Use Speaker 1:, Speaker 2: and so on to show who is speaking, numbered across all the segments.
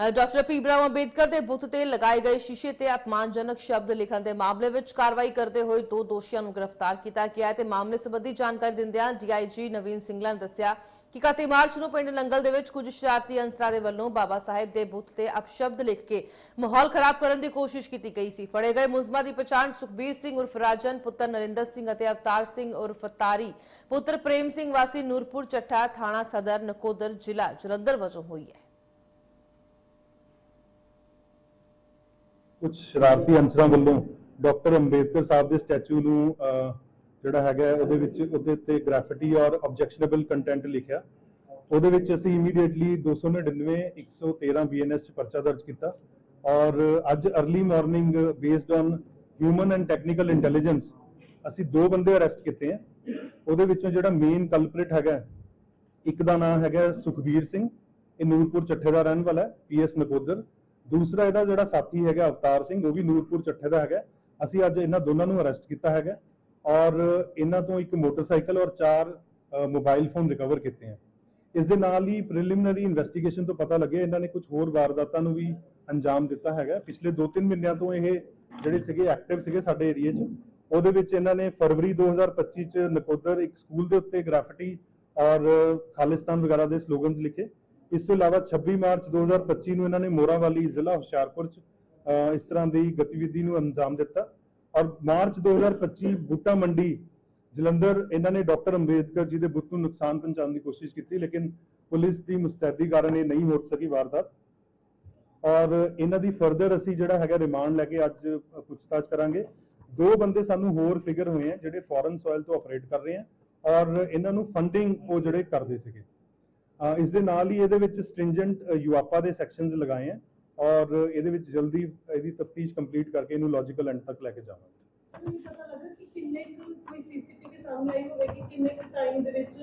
Speaker 1: ਅ, doctor Bhimrao Ambedkar ਦੇ ਬੁੱਤ ਤੇ ਲਗਾਏ ਗਏ ਸ਼ੀਸ਼ੇ ਤੇ ਅਪਮਾਨਜਨਕ ਸ਼ਬਦ ਲਿਖਣ ਦੇ ਮਾਮਲੇ ਵਿੱਚ ਕਾਰਵਾਈ ਕਰਦੇ ਹੋਏ ਦੋ ਦੋਸ਼ੀਆਂ ਨੂੰ ਗ੍ਰਿਫਤਾਰ ਕੀਤਾ ਗਿਆ ਹੈ ਤੇ ਮਾਮਲੇ ਸੰਬੰਧੀ ਜਾਣਕਾਰੀ ਦਿੰਦਿਆਂ ਡੀਆਈਜੀ ਨਵੀਨ ਸਿੰਗਲਾ ਨੇ ਦੱਸਿਆ ਕਿ 31 ਮਾਰਚ ਨੂੰ ਪਿੰਡ ਨੰਗਲ ਦੇ ਵਿੱਚ ਕੁਝ ਸ਼ਰਾਰਤੀ ਅੰਸਰਾਂ ਦੇ ਵੱਲੋਂ ਬਾਬਾ ਸਾਹਿਬ ਦੇ ਬੁੱਤ ਤੇ ਅਪਸ਼ਬਦ ਲਿਖ ਕੇ ਮਾਹੌਲ ਖਰਾਬ ਕਰਨ ਦੀ ਕੋਸ਼ਿਸ਼ ਕੀਤੀ ਗਈ ਸੀ। ਫੜੇ ਗਏ ਮੁਲਜ਼ਮਾਂ ਦੀ ਪਛਾਣ ਸੁਖਬੀਰ ਸਿੰਘ ਉਰਫ ਰਾਜਨ ਪੁੱਤਰ ਨਰਿੰਦਰ ਸਿੰਘ ਅਤੇ ਅਵਤਾਰ ਸਿੰਘ ਉਰਫ ਤਾਰੀ ਪੁੱਤਰ ਪ੍ਰੇਮ ਸਿੰਘ ਵਾਸੀ ਨੂਰਪੁਰ ਚੱਠਾ ਥਾਣਾ ਸਦਰ ਨਕੋਦਰ ਜ਼ਿਲ੍ਹਾ ਜਲੰਧਰ ਵਜੋਂ ਹੋਈ ਹੈ।
Speaker 2: ਕੁਝ ਸ਼ਰਾਰਤੀ ਅਨਸਰਾਂ ਵੱਲੋਂ ਡਾਕਟਰ ਅੰਬੇਦਕਰ ਸਾਹਿਬ ਦੇ ਸਟੈਚੂ ਨੂੰ ਜਿਹੜਾ ਹੈਗਾ ਉਹਦੇ ਵਿੱਚ, ਉਹਦੇ ਤੇ ਗ੍ਰੈਫਿਟੀ ਔਰ ਆਬਜੈਕਸ਼ਨੇਬਲ ਕੰਟੈਂਟ ਲਿਖਿਆ। ਉਹਦੇ ਵਿੱਚ ਅਸੀਂ ਇਮੀਡੀਏਟਲੀ 299 113 ਬੀਐਨਐਸ ਚ ਪਰਚਾ ਦਰਜ ਕੀਤਾ ਔਰ ਅੱਜ early morning based on human and technical intelligence ਅਸੀਂ ਦੋ ਬੰਦੇ ਅਰੈਸਟ ਕੀਤੇ ਹੈ। ਉਹਦੇ ਵਿੱਚੋਂ ਜਿਹੜਾ ਮੇਨ ਕਲਪ੍ਰਿਟ ਹੈਗਾ ਇੱਕ ਦਾ ਨਾਮ ਹੈਗਾ ਸੁਖਬੀਰ ਸਿੰਘ, ਇਹ ਨੂਰਪੁਰ, ਚੱਠੇ ਦਾ ਰਹਿਣ ਵਾਲਾ ਹੈ ਪੀਐਸ ਨਕੋਦਰ। ਦੂਸਰਾ ਇਹਦਾ ਜਿਹੜਾ ਸਾਥੀ ਹੈਗਾ, ਅਵਤਾਰ ਸਿੰਘ, ਉਹ ਵੀ ਨੂਰਪੁਰ ਚੱਠੇ ਦਾ ਹੈਗਾ। ਅਸੀਂ ਅੱਜ ਇਹਨਾਂ ਦੋਨਾਂ ਨੂੰ ਅਰੈਸਟ ਕੀਤਾ ਹੈਗਾ। ਔਰ ਇਹਨਾਂ ਤੋਂ ਇੱਕ ਮੋਟਰਸਾਈਕਲ ਔਰ ਚਾਰ ਮੋਬਾਈਲ ਫੋਨ ਰਿਕਵਰ ਕੀਤੇ ਹੈ ਇਸ ਦੇ ਨਾਲ ਹੀ ਪ੍ਰੀਲਿਮਿਨਰੀ ਇਨਵੈਸਟੀਗੇਸ਼ਨ ਤੋਂ ਪਤਾ ਲੱਗਿਆ, ਇਹਨਾਂ ਨੇ ਕੁਝ ਹੋਰ ਵਾਰਦਾਤਾਂ ਨੂੰ ਵੀ ਅੰਜਾਮ ਦਿੱਤਾ ਹੈਗਾ। ਪਿਛਲੇ 2-3 ਮਹੀਨਿਆਂ ਤੋਂ ਇਹ ਜਿਹੜੇ ਸੀਗੇ ਐਕਟਿਵ ਸੀਗੇ ਸਾਡੇ ਏਰੀਆ 'ਚ, ਉਹਦੇ ਵਿੱਚ ਇਹਨਾਂ ਨੇ ਫਰਵਰੀ 2025 ਚ ਨਕੋਦਰ ਇੱਕ ਸਕੂਲ ਦੇ ਉੱਤੇ ਗ੍ਰੈਫਿਟੀ ਔਰ ਖਾਲਿਸਤਾਨ ਵਗੈਰਾ ਦੇ ਸਲੋਗਨਸ ਲਿਖੇ। ਇਸ ਤੋਂ ਇਲਾਵਾ 26 ਮਾਰਚ 2025 ਨੂੰ ਇਹਨਾਂ ਨੇ ਮੋਰਾਵਾਲੀ ਜ਼ਿਲ੍ਹਾ ਹੁਸ਼ਿਆਰਪੁਰ ਚ ਇਸ ਤਰ੍ਹਾਂ ਦੀ ਗਤੀਵਿਧੀ ਨੂੰ ਅੰਜਾਮ ਦਿੱਤਾ। ਔਰ ਮਾਰਚ 2025 ਬੂਟਾ ਮੰਡੀ ਜਲੰਧਰ ਇਹਨਾਂ ਨੇ ਡਾਕਟਰ ਅੰਬੇਦਕਰ ਜੀ ਦੇ ਬੁੱਤ ਨੂੰ ਨੁਕਸਾਨ ਪਹੁੰਚਾਉਣ ਦੀ ਕੋਸ਼ਿਸ਼ ਕੀਤੀ, ਲੇਕਿਨ ਪੁਲਿਸ ਦੀ ਮੁਸਤੈਦੀ ਕਾਰਨ ਇਹ ਨਹੀਂ ਹੋ ਸਕੀ ਵਾਰਦਾਤ। ਔਰ ਇਹਨਾਂ ਦੀ ਫਰਦਰ ਅਸੀਂ ਜਿਹੜਾ ਹੈਗਾ ਰਿਮਾਂਡ ਲੈ ਕੇ ਅੱਜ ਪੁੱਛਤਾਛ ਕਰਾਂਗੇ। ਦੋ ਬੰਦੇ ਸਾਨੂੰ ਹੋਰ ਫਿਗਰ ਹੋਏ ਆ, ਜਿਹੜੇ ਫੋਰਨ ਸੋਇਲ ਤੋਂ ਆਪਰੇਟ ਕਰ ਰਹੇ ਆ। ਔਰ ਇਹਨਾਂ ਨੂੰ ਫੰਡਿੰਗ ਉਹ ਜਿਹੜੇ ਕਰਦੇ ਸੀਗੇ। ਇਸ ਦੇ ਨਾਲ ਹੀ ਇਹਦੇ ਵਿੱਚ ਸਟ੍ਰਿੰਜੈਂਟ ਯੂਆਪਾ ਦੇ ਸੈਕਸ਼ਨਸ ਲਗਾਏ ਆ ਔਰ ਇਹਦੇ ਵਿੱਚ ਜਲਦੀ ਇਹਦੀ ਤਫਤੀਸ਼ ਕੰਪਲੀਟ ਕਰਕੇ ਇਹਨੂੰ ਲੌਜੀਕਲ ਐਂਡ ਤੱਕ ਲੈ ਕੇ ਜਾਵਾਂਗੇ।
Speaker 3: ਸਾਨੂੰ ਇਹ ਪਤਾ ਲੱਗਾ ਕਿ ਕਿੰਨੇ ਕੁ ਕੋਈ ਸੀਸੀਟੀਵੀ ਸਾਹਮਣੇ ਆਈ ਹੋਵੇ ਕਿ ਕਿੰਨੇ ਕੁ ਟਾਈਮ ਦੇ ਵਿੱਚ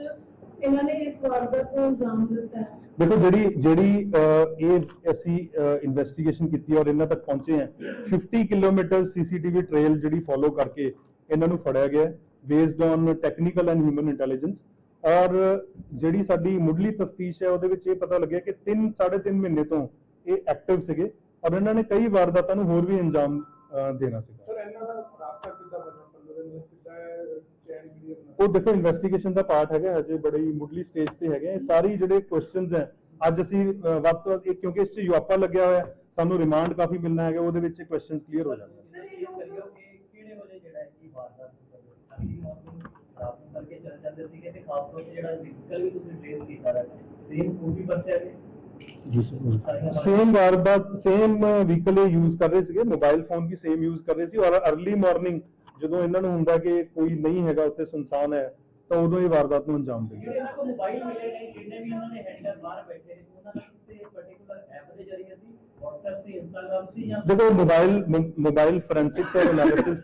Speaker 3: ਇਹਨਾਂ ਨੇ ਇਸ ਵਾਰਦਾਤ ਨੂੰ ਅੰਜਾਮ ਦਿੱਤਾ ਹੈ?
Speaker 2: ਦੇਖੋ ਜਿਹੜੀ ਜਿਹੜੀ ਇਹ ਅਸੀਂ ਇਨਵੈਸਟੀਗੇਸ਼ਨ ਕੀਤੀ ਔਰ ਇਹਨਾਂ ਤੱਕ ਪਹੁੰਚੇ ਆ 50 ਕਿਲੋਮੀਟਰ ਸੀਸੀਟੀਵੀ ਟ੍ਰੇਲ ਜਿਹੜੀ ਫੋਲੋ ਕਰਕੇ ਇਹਨਾਂ ਨੂੰ ਫੜਿਆ ਗਿਆ based on technical and human intelligence ਔਰ ਜਿਹੜੀ ਸਾਡੀ ਮੁੱਢਲੀ ਤਫਤੀਸ਼ ਹੈ ਉਹਦੇ ਵਿੱਚ ਇਹ ਪਤਾ ਲੱਗਿਆ ਕਿ 3 3.5 ਮਹੀਨੇ ਤੋਂ ਇਹ ਐਕਟਿਵ ਸੀਗੇ ਔਰ ਇਹਨਾਂ ਨੇ ਕਈ ਵਾਰਦਾਤਾਂ ਨੂੰ ਹੋਰ ਵੀ ਅੰਜਾਮ ਦੇਣਾ ਸੀਗਾ।
Speaker 4: ਸਰ ਇਹਨਾਂ ਦਾ ਰਾਬਤਾ ਕਿੱਦਾਂ ਬਣਨਾ ਕਿੱਦਾਂ ਚੈਨ ਵੀਡੀਓ
Speaker 2: ਉਹ ਦੇਖੋ ਇਨਵੈਸਟੀਗੇਸ਼ਨ ਦਾ ਪਾਰਟ ਹੈਗਾ ਹਜੇ ਬੜੀ ਮੁੱਢਲੀ ਸਟੇਜ ਤੇ ਹੈਗੇ ਇਹ ਸਾਰੀ ਜਿਹੜੇ ਕੁਐਸਚਨਸ ਹੈ ਅੱਜ ਅਸੀਂ ਵੱਧ ਤੋਂ ਵੱਧ ਇਹ ਕਿਉਂਕਿ ਇਸ 'ਚ ਯੂਆਪਾ ਲੱਗਿਆ ਹੋਇਆ ਸਾਨੂੰ ਰਿਮਾਂਡ ਕਾਫੀ ਮਿਲਣਾ ਹੈਗਾ ਉਹਦੇ ਵਿੱਚ ਕੁਐਸਚਨਸ ਕਲੀਅਰ ਹੋ ਜਾਣਗੇ
Speaker 3: ਸਰ ਇਹ ਲੋਕ
Speaker 5: ਕਿਹੜੇ ਵੇਲੇ ਜਿਹੜਾ ਹੈ ਕਿ ਵਾਰਦਾਤ ਅਰਲੀ ਮਾਰਨਿੰਗ ਰਾਤ ਨੂੰ ਕਰਕੇ ਚੱਲ ਜਾਂਦੇ ਸੀਗੇ ਤੇ ਖਾਸ ਤੌਰ ਤੇ ਜਿਹੜਾ ਵਹੀਕਲ ਵੀ ਤੁਸੀਂ ਟ੍ਰੇਸ ਕੀਤਾ ਹੈ ਸੇਮ ਉਹ ਵੀ ਬੱਚਿਆਂ ਦੇ
Speaker 2: ਜੀ ਸਰ ਸੇਮ ਵਾਰਦਾਤ ਸੇਮ ਵਹੀਕਲ ਇਹ ਯੂਜ਼ ਕਰ ਰਹੇ ਸੀਗੇ। ਮੋਬਾਈਲ ਫੋਨ ਵੀ ਸੇਮ ਯੂਜ਼ ਕਰ ਰਹੇ ਸੀ। ਔਰ अर्ਲੀ ਮਾਰਨਿੰਗ ਜਦੋਂ ਇਹਨਾਂ ਨੂੰ ਹੁੰਦਾ ਕਿ ਕੋਈ ਨਹੀਂ ਹੈਗਾ ਉੱਥੇ ਸੁਨਸਾਨ ਹੈ ਤਾਂ ਉਦੋਂ ਇਹ ਵਾਰਦਾਤ ਨੂੰ ਅੰਜਾਮ ਦਿੰਦੇ ਸੀ
Speaker 5: ਇਹਨਾਂ ਕੋਲ ਮੋਬਾਈਲ ਮਿਲੇ ਨੇ ਜਿੰਨੇ ਵੀ ਉਹਨਾਂ ਨੇ ਹੈਂਡਲ ਬਾਹਰ ਬੈਠੇ ਨੇ ਉਹਨਾਂ ਦਾ ਕਿਸੇ ਪਾਰਟਿਕੂਲਰ ਐਪ ਦੇ ਜ਼ਰੀਏ ਸੀ WhatsApp ਸੀ Instagram ਸੀ ਜਾਂ
Speaker 2: ਦੇਖੋ ਮੋਬਾਈਲ ਮੋਬਾਈਲ ਫੋਰੈਂਸਿਕਸ ਔਰ ਐਨਾਲਿਸਿਸ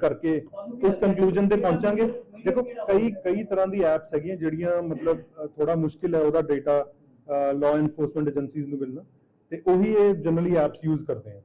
Speaker 2: ਦੇਖੋ, ਕਈ ਕਈ ਤਰ੍ਹਾਂ ਦੀ ਐਪਸ ਹੈਗੀਆਂ ਜਿਹੜੀਆਂ ਮਤਲਬ ਥੋੜਾ ਮੁਸ਼ਕਿਲ ਹੈ ਉਹਦਾ ਡਾਟਾ ਲਾਅ ਇਨਫੋਰਸਮੈਂਟ ਏਜੰਸੀਜ਼ ਨੂੰ ਮਿਲਣਾ ਤੇ ਉਹੀ ਇਹ ਜਨਰਲੀ ਐਪਸ ਯੂਜ਼ ਕਰਦੇ ਆ।